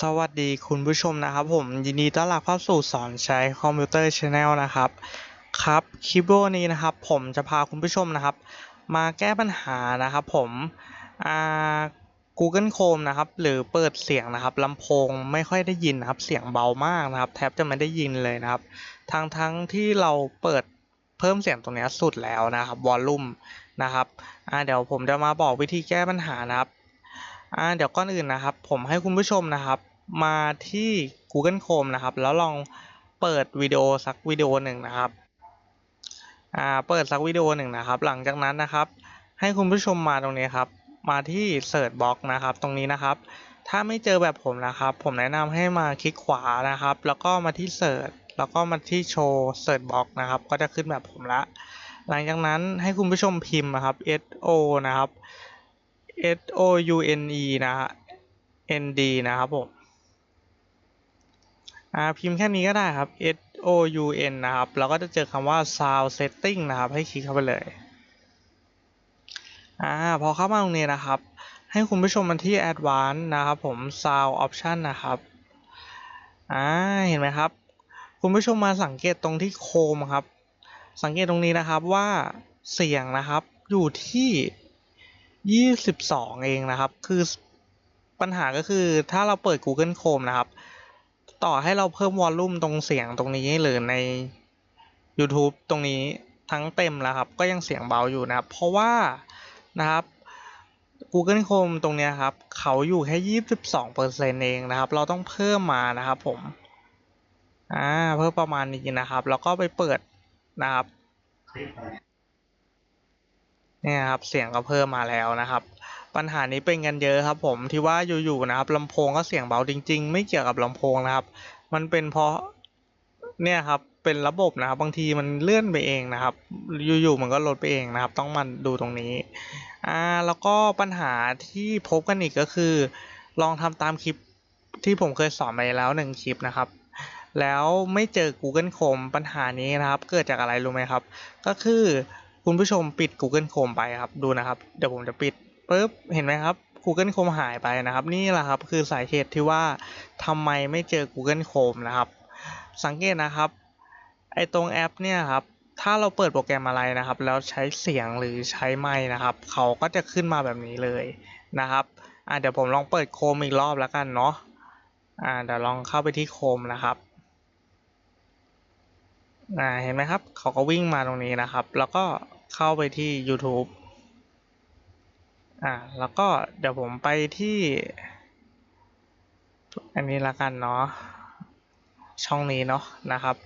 สวัสดีคุณผู้ชมนะครับผมยินดีต้อนรับเข้าสู่สอนใช้คอมพิวเตอร์ชาแนลนะครับครับคลิปวิดีโอนี้นะครับผมจะพาคุณผู้ชมนะครับ มาแก้ปัญหานะครับผมอ่า Google Chrome นะครับหรือเปิดเสียงนะครับลำโพงไม่ค่อยได้ยินนะครับเสียงเบามากนะครับ แทบจะไม่ได้ยินเลยนะครับ ทั้งทั้งที่เราเปิดเพิ่มเสียงตรงนี้สุดแล้วนะครับวอลลุ่มนะครับอ่าเดี๋ยวผมจะมาบอกวิธีแก้ปัญหานะครับ อ่าเดี๋ยวก่อนอื่นนะครับ ผมให้คุณผู้ชมนะครับ มาที่ Google Chrome นะครับ แล้วลองเปิดวิดีโอสักวิดีโอหนึ่งนะครับอ่าเปิดสักวิดีโอหนึ่งนะครับ หลังจากนั้นนะครับ ให้คุณผู้ชมมาตรงนี้ครับ มาที่ Search Box นะครับ ตรงนี้นะครับ ถ้าไม่เจอแบบผมนะครับ ผมแนะนำให้มาคลิกขวานะครับ แล้วก็มาที่ Search แล้วก็มาที่โชว์ Search Box นะครับ ก็จะขึ้นแบบผมละ หลังจากนั้นให้คุณผู้ชมพิมพ์นะครับ S O นะครับ S O U N E นะฮะ N D นะครับผมอ่าพิมพ์แค่นี้ก็ได้ครับ S O U N นะครับแล้วก็จะเจอคำว่า sound setting นะครับ ให้คลิกเข้าไปเลยอ่าพอเข้ามาตรงนี้นะครับ ให้คุณผู้ชมมาที่ advanced นะครับผม sound option นะครับอ่าเห็นไหมครับ คุณผู้ชมมาสังเกตตรงที่โคมครับ สังเกตตรงนี้นะครับว่าเสียงนะครับอยู่ที่ 22เองนะครับ คือปัญหาก็คือถ้าเราเปิด Google Chrome นะครับ ต่อให้เราเพิ่มวอลลุ่มตรงเสียงตรงนี้หรือใน YouTube ตรงนี้ทั้งเต็มแล้วครับ ก็ยังเสียงเบาอยู่นะครับ เพราะว่านะครับ Google Chrome ตรงนี้ครับ เขาอยู่แค่22เปอร์เซ็นต์เองนะครับ เราต้องเพิ่มมานะครับผมอ่าเพิ่มประมาณนี้นะครับ แล้วก็ไปเปิดนะครับ เนี่ยครับเสียงก็เพิ่มมาแล้วนะครับ ปัญหานี้เป็นกันเยอะครับ ผมที่ว่าอยู่ๆนะครับลำโพงก็เสียงเบาจริง ๆ ไม่เกี่ยวกับลำโพงนะครับ มันเป็นเพราะเนี่ยครับเป็นระบบนะครับบางทีมันเลื่อนไปเองนะครับ อยู่ๆมันก็ลดไปเองนะครับ ต้องมาดูตรงนี้อ่าแล้วก็ปัญหาที่พบกันอีกก็คือ ลองทำตามคลิปที่ผมเคยสอนไปแล้วหนึ่งคลิปนะครับแล้วไม่เจอ Google Chrome ปัญหานี้นะครับ เกิดจากอะไรรู้ไหมครับ ก็คือ คุณผู้ชมปิด Google Chrome ไปครับดูนะครับเดี๋ยวผมจะปิดปุ๊บเห็นไหมครับ Google Chrome หายไปนะครับ นี่แหละครับคือสาเหตุที่ว่าทำไมไม่เจอ Google Chrome นะครับ สังเกตนะครับไอตรงแอปเนี่ยครับถ้าเราเปิดโปรแกรมอะไรนะครับ แล้วใช้เสียงหรือใช้ไมค์นะครับ เขาก็จะขึ้นมาแบบนี้เลยนะครับอ่าเดี๋ยวผมลองเปิดโคมอีกรอบแล้วกันเนาะอ่าเดี๋ยวลองเข้าไปที่โคมนะครับอ่าเห็นไหมครับ เขาก็วิ่งมาตรงนี้นะครับ แล้วก็ เข้าไปที่ YouTube อ่าแล้วก็เดี๋ยวผมไปที่ อันนี้ละกันเนาะช่องนี้เนาะนะครับ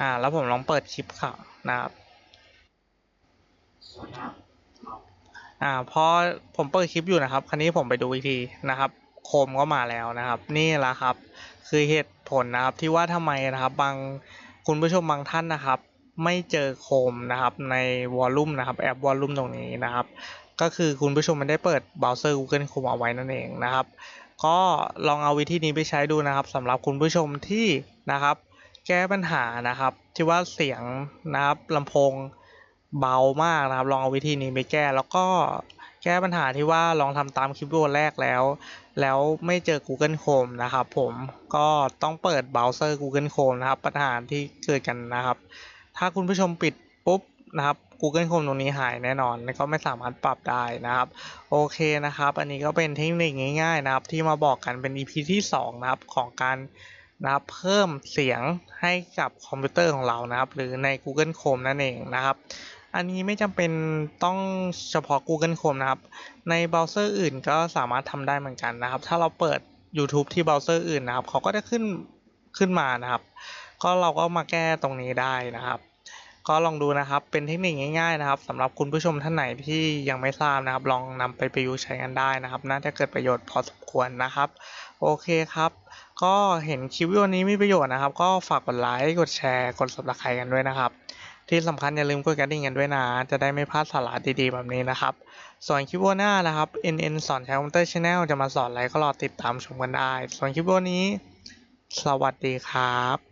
อ่า แล้วผมลองเปิดคลิปข่าวนะครับอ่าพอผมเปิดคลิปอยู่นะครับคราวนี้ผมไปดูอีกทีนะครับ โคมก็มาแล้วนะครับ นี่แหละครับ คือเหตุผลนะครับที่ว่าทำไมนะครับ บางคุณผู้ชมบางท่านนะครับ ไม่เจอโคมนะครับในวอลลุ่มนะครับแอปวอลลุ่มตรงนี้นะครับ ก็คือคุณผู้ชมไม่ได้เปิดเบราว์เซอร์ Google Chrome เอาไว้นั่นเองนะครับ ก็ลองเอาวิธีนี้ไปใช้ดูนะครับสำหรับคุณผู้ชมที่นะครับ แก้ปัญหานะครับที่ว่าเสียงนะครับลำโพงเบามากนะครับ ลองเอาวิธีนี้ไปแก้แล้วก็แก้ปัญหาที่ว่าลองทำตามคลิปวิดีโอแรกแล้ว แล้วไม่เจอ Google Chrome นะครับผมก็ต้องเปิดเบราว์เซอร์ Google Chrome นะครับ ปัญหาที่เกิดกันนะครับ ถ้าคุณผู้ชมปิดปุ๊บนะครับ Google Chrome ตรงนี้หายแน่นอนแล้วก็ไม่สามารถปรับได้นะครับ โอเคนะครับ อันนี้ก็เป็นเทคนิคง่าย ๆ นะครับ ที่มาบอกกันเป็น EP ที่ 2 นะครับของการนะครับเพิ่มเสียงให้กับคอมพิวเตอร์ของเรานะครับ หรือใน Google Chrome นั่นเองนะครับ อันนี้ไม่จำเป็นต้องเฉพาะ Google Chrome นะครับ ในเบราว์เซอร์อื่นก็สามารถทำได้เหมือนกันนะครับ ถ้าเราเปิด YouTube ที่เบราว์เซอร์อื่นนะครับ เขาก็จะขึ้นขึ้นมานะครับ ก็เราก็มาแก้ตรงนี้ได้นะครับ ก็ลองดูนะครับเป็นเทคนิคง่ายๆนะครับสำหรับคุณผู้ชมท่านไหนที่ยังไม่ทราบนะครับ ลองนำไปประยุกต์ใช้กันได้นะครับน่าจะเกิดประโยชน์พอสมควรนะครับ โอเคครับ ก็เห็นคลิปวิดีโอนี้มีประโยชน์นะครับ ก็ฝากกดไลค์กดแชร์กด subscribe กันด้วยนะครับที่สำคัญอย่าลืมกดกระดิ่งกันด้วยนะ จะได้ไม่พลาดสาระดีๆแบบนี้นะครับ ส่วนคลิปวิดีโอหน้านะครับ NN สอนใช้คอมพิวเตอร์ชแนลจะมาสอนอะไรก็รอติดตามชมกันได้ ส่วนคลิปวิดีโอนี้ สวัสดีครับ